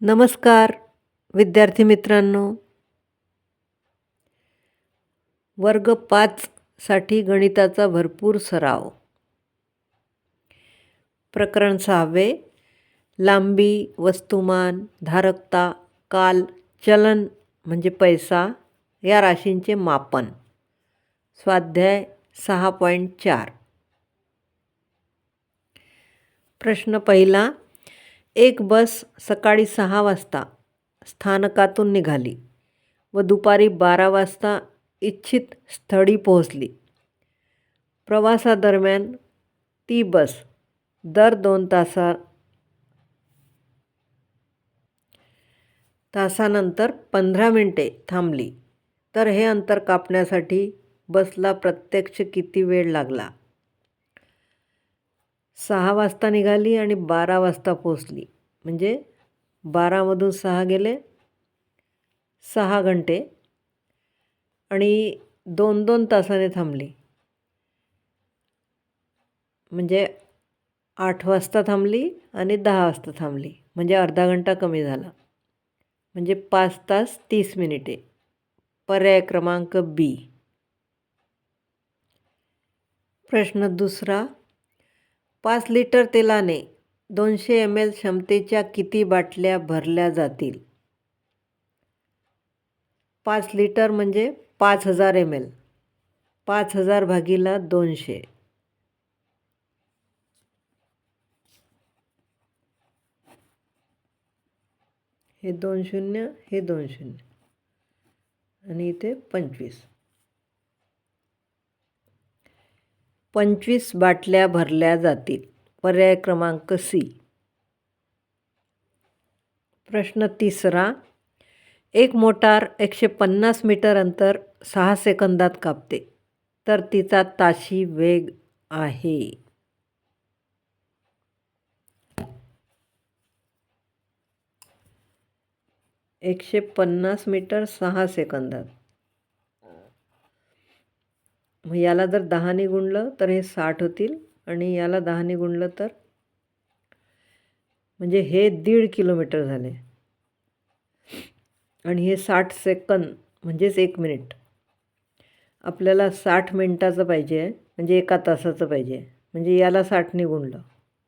नमस्कार विद्यार्थी मित्रांनो. वर्ग पाचसाठी गणिताचा भरपूर सराव. प्रकरण सहावे लांबी वस्तुमान धारकता काल चलन म्हणजे पैसा या राशींचे मापन. स्वाध्याय सहा पॉईंट चार. प्रश्न पहिला एक बस सकाळी सहा वाजता स्थानकातून निघाली व दुपारी बारा वाजता इच्छित स्थळी पोहोचली. प्रवासादरम्यान ती बस दर दोन तासा तासानंतर पंधरा मिनटे थांबली. तर हे अंतर कापण्यासाठी बसला प्रत्यक्ष किती वेळ लागला? सहा वाजता निघाली आणि बारा वाजता पोचली म्हणजे बारामधून सहा गेले सहा घंटे आणि दोन दोन तासाने थांबली. म्हणजे आठ वाजता थांबली आणि दहा वाजता थांबली. म्हणजे अर्धा घंटा कमी झाला. म्हणजे पाच तास तीस मिनिटे. पर्याय क्रमांक बी. प्रश्न दुसरा पाच लिटर तेलाने दोनशे एम एल क्षमतेच्या किती बाटल्या भरल्या जातील? पाच लिटर म्हणजे पाच हजार एम एल पाच हजार भागीला दोनशे. हे दोन शून्य हे दोन शून्य. आणि इथे पंचवीस. पंचवीस बाटल्या भरल्या जातील. पर्याय क्रमांक सी. प्रश्न तिसरा. एक मोटार एकशे पन्नास मीटर अंतर सहा सेकंदात कापते. तर तिचा ताशी वेग आहे. एकशे पन्नास मीटर सहा सेकंदात. मग याला जर दहाने गुणलं तर हे साठ होतील. आणि याला दहाने गुणलं तर? म्हणजे हे दीड किलोमीटर झाले. आणि हे साठ सेकंद म्हणजेच एक मिनिट. आपल्याला साठ मिनटाचं पाहिजे आहे म्हणजे एका तासाचं पाहिजे. म्हणजे याला साठने गुणलं.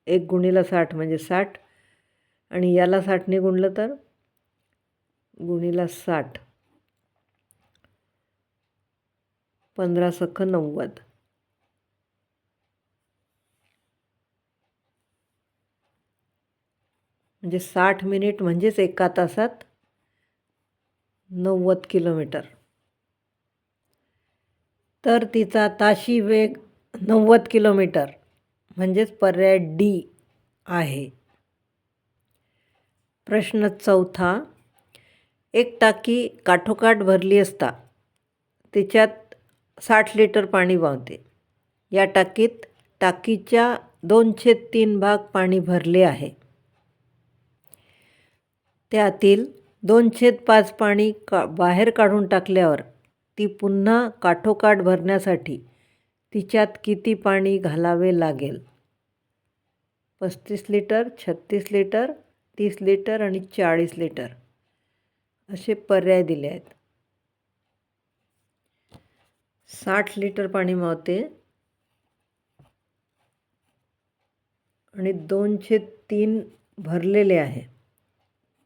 एक गुणीला साठ म्हणजे साठ. आणि याला साठने गुणलं तर? गुणीला साठ. पंधरा सख्ख नव्वद. म्हणजे साठ मिनिट म्हणजेच एका तासात नव्वद किलोमीटर. तर तिचा ताशी वेग नव्वद किलोमीटर म्हणजेच पर्याय डी आहे. प्रश्न चौथा एक टाकी काठोकाठ भरली असता तिच्यात साठ लिटर पाणी वाहते. या टाकीत टाकीच्या दोनशे तीन भाग पाणी भरले आहे. त्यातील दोन छेद पाच पाणी का बाहेर काढून टाकल्यावर ती पुन्हा काठोकाठ भरण्यासाठी तिच्यात किती पाणी घालावे लागेल? पस्तीस लिटर छत्तीस लिटर तीस लिटर आणि चाळीस लिटर असे पर्याय दिले आहेत. साठ लिटर पाणी मावते आणि दोनशे तीन भरलेले आहे.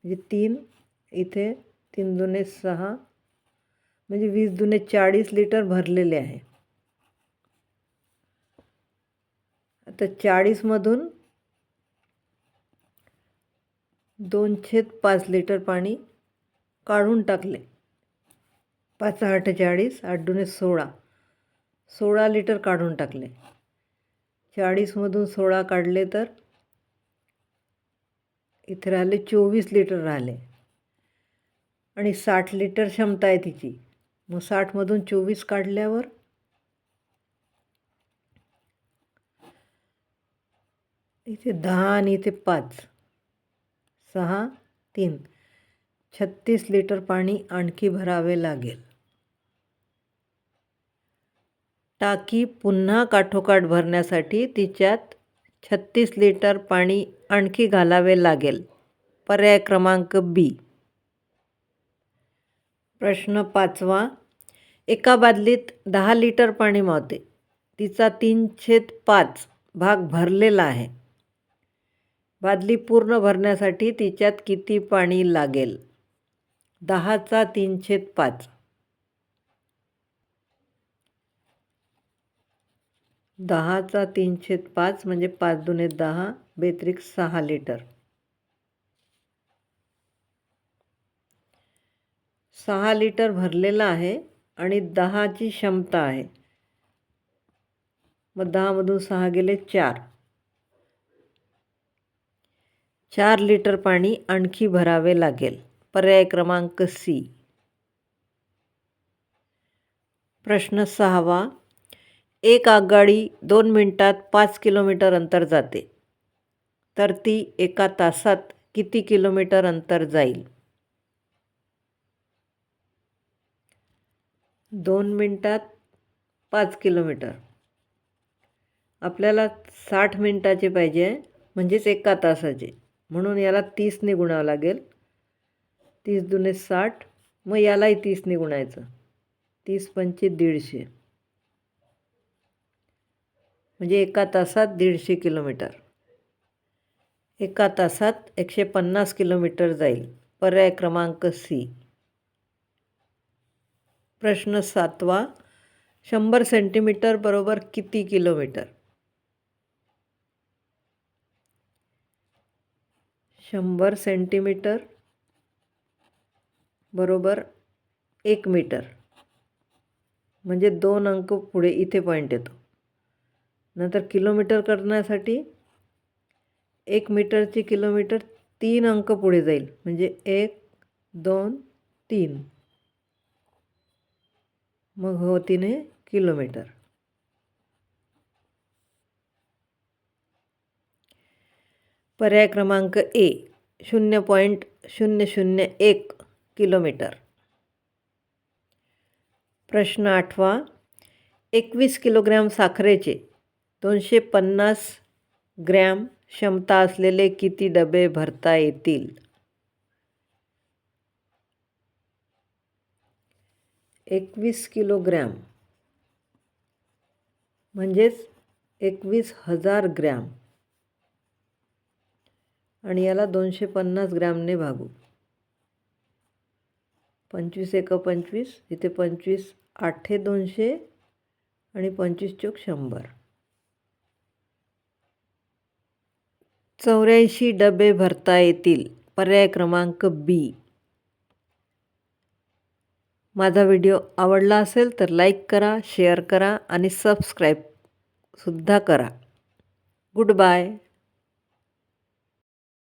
म्हणजे तीन इथे तीन दुने सहा म्हणजे वीस दुने चाळीस लिटर भरलेले आहे. आता चाळीसमधून दोनशे पाच लिटर पाणी काढून टाकले. पाच अठ्ठेचाळीस चाळीस आठ दुने सोळा सोळा लिटर काढून टाकले. चाळीसमधून सोळा काढले तर इथे राहिले चोवीस लिटर राहिले. आणि साठ लिटर क्षमता आहे तिची. मग साठमधून चोवीस काढल्यावर इथे दहा आणि इथे पाच. सहा तीन. छत्तीस लिटर पाणी आणखी भरावे लागेल. टाकी पुन्हा काठोकाठ भरण्यासाठी तिच्यात छत्तीस लिटर पाणी आणखी घालावे लागेल. पर्याय क्रमांक बी. प्रश्न पाचवा. एका बादलीत दहा लिटर पाणी मावते. तिचा तीन छेद पाच भाग भरलेला आहे. बादली पूर्ण भरण्यासाठी तिच्यात किती पाणी लागेल? दहाचा तीन छेद पाच. दहाचा तीन छेद पाच म्हणजे पाच दुने दहा बेत्रिक सहा लिटर. सहा लिटर भरलेला आहे आणि दहाची क्षमता आहे. मग दहामधून सहा गेले चार. चार लिटर पाणी आणखी भरावे लागेल. पर्याय क्रमांक सी. प्रश्न सहावा एक आगगाडी दोन मिनटात पाच किलोमीटर अंतर जाते. तर ती एका तासात किती किलोमीटर अंतर जाईल? दोन मिनटात पाच किलोमीटर. आपल्याला साठ मिनटाचे पाहिजे म्हणजेच एका तासाचे. म्हणून याला तीसने गुणावं लागेल. तीस दुने साठ मग यालाही तीसने गुणायचं. तीस पंचे दीडशे. म्हणजे एका तासात दीडशे किलोमीटर. एका तासात एकशे पन्नास किलोमीटर जाईल. पर्याय क्रमांक सी. प्रश्न सातवा. शंभर सेंटीमीटर बरोबर किती किलोमीटर? शंभर सेंटीमीटर बरोबर एक मीटर. म्हणजे दोन अंक पुढे इथे पॉईंट येतो. नंतर किलोमीटर करण्यासाठी एक मीटरचे किलोमीटर तीन अंक पुढे जाईल. म्हणजे एक दोन तीन. मग होतीने किलोमीटर. पर्याय क्रमांक ए शून्य पॉईंट शून्य शून्य एक किलोमीटर. प्रश्न आठवा एकवीस किलोग्रॅम साखरेचे दोनशे पन्नास ग्रॅम क्षमता असलेले किती डबे भरता येतील? एकवीस किलोग्रॅम. म्हणजेच एकवीस हजार ग्रॅम. आणि याला दोनशे पन्नास ग्रॅमने भागू. पंचवीस एक पंचवीस इथे पंचवीस आठे दोनशे आणि पंचवीस चोक शंभर. चौऱ्याऐंशी डबे भरता येतील. पर्याय क्रमांक बी माझा व्हिडिओ आवडला असेल तर लाईक करा शेअर करा आणि सबस्क्राईबसुद्धा करा. Good bye.